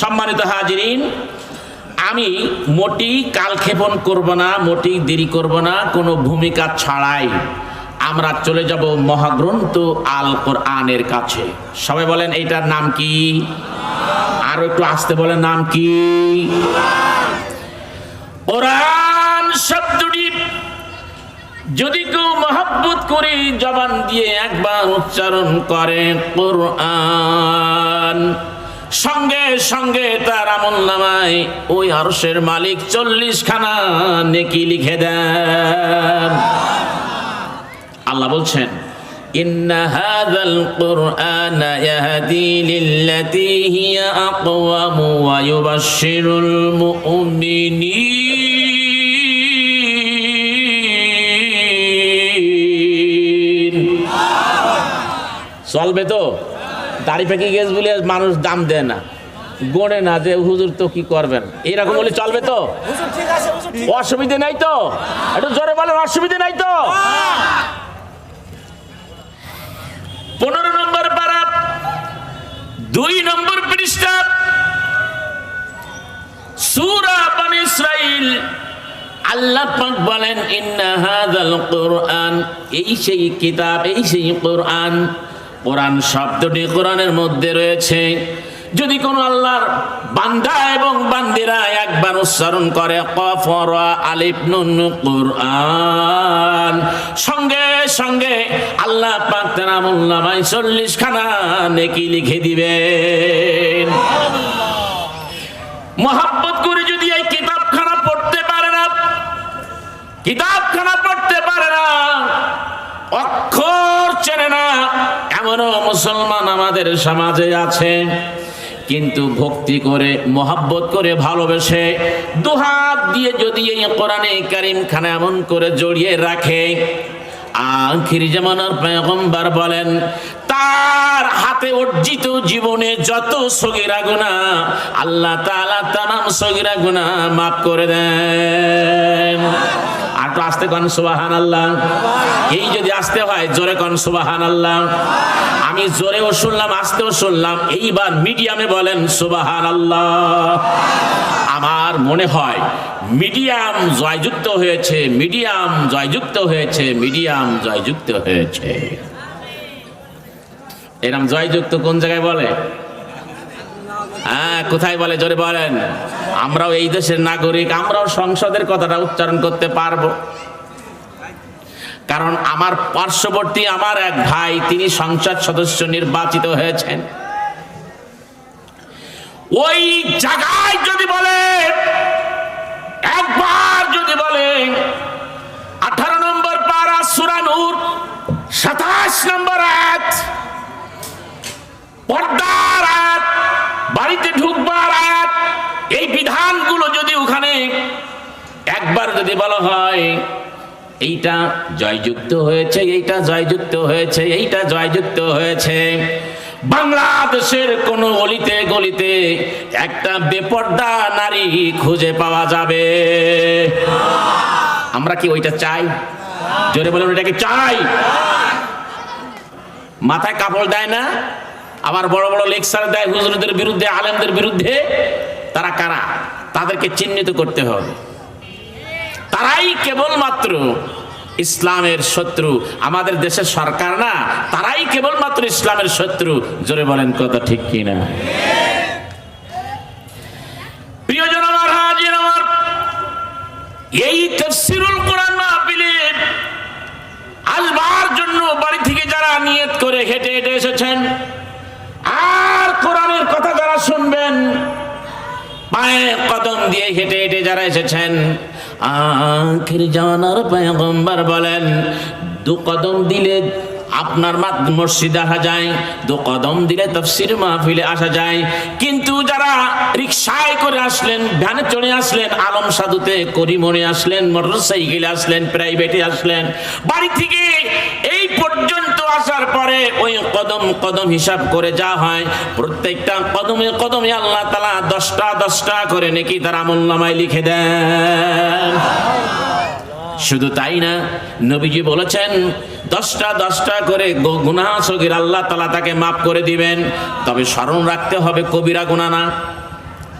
সম্মানিত হাজিরিন, আমি মোটি কালক্ষেপণ করব না মোটি দেরি করব না, কোনো ভূমিকা ছাড়াই আমরা চলে যাব মহাগ্রন্থ আল কোরআনের কাছে। সবাই বলেন, এইটার নাম কি? আরও একটু আসতে বলেন, নাম কি? কোরআন শব্দটি যদি কেউ মহাব্বত করে জবান দিয়ে একবার উচ্চারণ করে, কোরআন। সঙ্গে সঙ্গে তার আমল নামায় ওই আরসের মালিক চল্লিশ খানা নেকি লিখে দেন আল্লাহ বলছেন إن هذا القرآن يهدي للتي هي أقوم ويبشر المؤمنين চলবে তো দাড়ি পেকে গেছে বলে মানুষ দাম দেয় না। গড়ে না যে হুজুর তো কি করবেন? এরকম বলে চলবে তো? অসুবিধে নাই তো? একটু জোরে বলেন অসুবিধে নাই তো? পনেরো নম্বর পারা দুই নম্বর পৃষ্ঠা সূরা বনি ইসরাইল আল্লাহ পাক বলেন ইন্না হাযাল কোরআন এই সেই কিতাব এই সেই কোরআন। কোরআন শব্দটি কোরআনের মধ্যে রয়েছে। যদি কোনো আল্লাহর বান্দা এবং বান্দিরা একবার উচ্চারণ করে, কফর আলিফ নুন কোরআন, সঙ্গে সঙ্গে আল্লাহ পাক নামায় চল্লিশ খানা নেকি লিখে দিবেন। মহাব্বত করে যদি এই কিতাবখানা পড়তে পারে না, কিতাবখানা পড়তে পারে না এমনও মুসলমান আমাদের সমাজে আছে, কিন্তু ভক্তি করে, মোহাব্বত করে ভালোবেসে, দুহাত দিয়ে যদি এই কোরআনে কারিম খানা এমন করে জড়িয়ে রাখে, আখির জামানার পেগম্বার বলেন, তার হাতে অর্জিত জীবনে যত সগিরা গুণা আল্লাহ তাআলা তামাম সগিরা গুণা মাফ করে দেন। তো আসতে কন সুবাহান আল্লাহ এই যদি আসতে হয়, জোরে কন সুবাহান আল্লাহ আমি জোরেও শুনলাম, আসতেও শুনলাম। এইবার মিডিয়ামে বলেন সুবাহান আল্লাহ আমার মনে হয়, মিডিয়াম জয়যুক্ত হয়েছে, মিডিয়াম জয়যুক্ত হয়েছে, মিডিয়াম জয়যুক্ত হয়েছে। এরম জয়যুক্ত কোন জায়গায় বলে? হ্যাঁ কোথায় বলে? জোরে বলেন। আমরাও এই দেশের নাগরিক, আমরাও সংসদের কথাটা উচ্চারণ করতে পারব। কারণ আমার পার্শ্ববর্তী আমার এক ভাই, তিনি সংসদ সদস্য নির্বাচিত হয়েছেন। ওই জায়গায় যদি বলে, একবার যদি বলে, আঠারো নম্বর পারা সুরানুর, সাতাশ নম্বর এক পর্দার যদি বলা হয়, এইটা জয়যুক্ত হয়েছে, এইটা জয়যুক্ত হয়েছে, এইটা জয়যুক্ত হয়েছে। বাংলাদেশের কোন অলিতে গলিতে একটা বেপর্দা নারী খুঁজে পাওয়া যাবে। আমরা কি ওইটা চাই? জোরে বলে ওইটাকে চাই? মাথায় কাপড় দেয় না? আবার বড় বড় লেকচার দেয় হুজুরদের বিরুদ্ধে, আলেমদের বিরুদ্ধে? তারা কারা? তাদেরকে চিহ্নিত করতে হবে। তারাই কেবলমাত্র ইসলামের শত্রু। আমাদের দেশের সরকার না, তারাই কেবলমাত্র ইসলামের শত্রু। জোরে বলেন কথা ঠিক কিনা? প্রিয়জন আমার, হাজির আমার, এই তফসিরুল কোরআন মাহফিলে আসবার জন্য বাড়ি থেকে যারা নিয়ত করে হেঁটে হেঁটে এসেছেন, আর কোরআনের কথা যারা শুনবেন, পায়ে কদম দিয়ে হেঁটে হেঁটে যারা এসেছেন আখির জানার পয়গম্বর বলেন, দু কদম দিলে আপনার মসজিদে আসা যায়, দু কদম দিলে তফসির মাহফিলে আসা যায়। কিন্তু যারা রিক্সায় করে আসলেন, ভ্যানে চড়ে আসলেন, আলম সাধুতে করিমনে আসলেন মোটর সাইকেলে আসলেন, প্রাইভেটে আসলেন, বাড়ি থেকে এই পর্যন্ত আসার পরে কদম কদম হিসাব করে যা হয়, প্রত্যেকটা কদমে কদমে আল্লাহ তালা দশটা দশটা করে নাকি তার আমল নামায় লিখে দেন। শুধু তাই না, নবীজি বলেছেন, দশটা দশটা করে গুনাহ সগির আল্লাহ তালা তাকে মাফ করে দিবেন। তবে স্মরণ রাখতে হবে কবিরা গুণা না।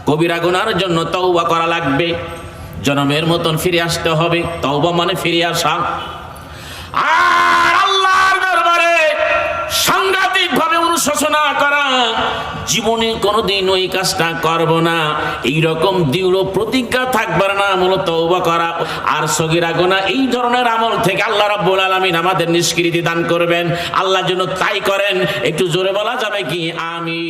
কবিরা গুনার জন্য তওবা করা লাগবে। জনমের মতন ফিরে আসতে হবে। তওবা মানে ফিরে আসা আর আল্লাহর দরবারে সাংঘাতিক ভাবে অনুশোচনা করা। জীবনে কোনোদিন ওই কাজটা করব না। এই রকম দৃঢ় প্রতিজ্ঞা থাকবার না, মূলত করা। আর সগিরা গোনা এই ধরনের আমল থেকে আল্লাহ রাব্বুল আলামিন আমাদের নিষ্কৃতি দান করবেন। আল্লাহর জন্য তাই করেন। একটু জোরে বলা যাবে কি? আমি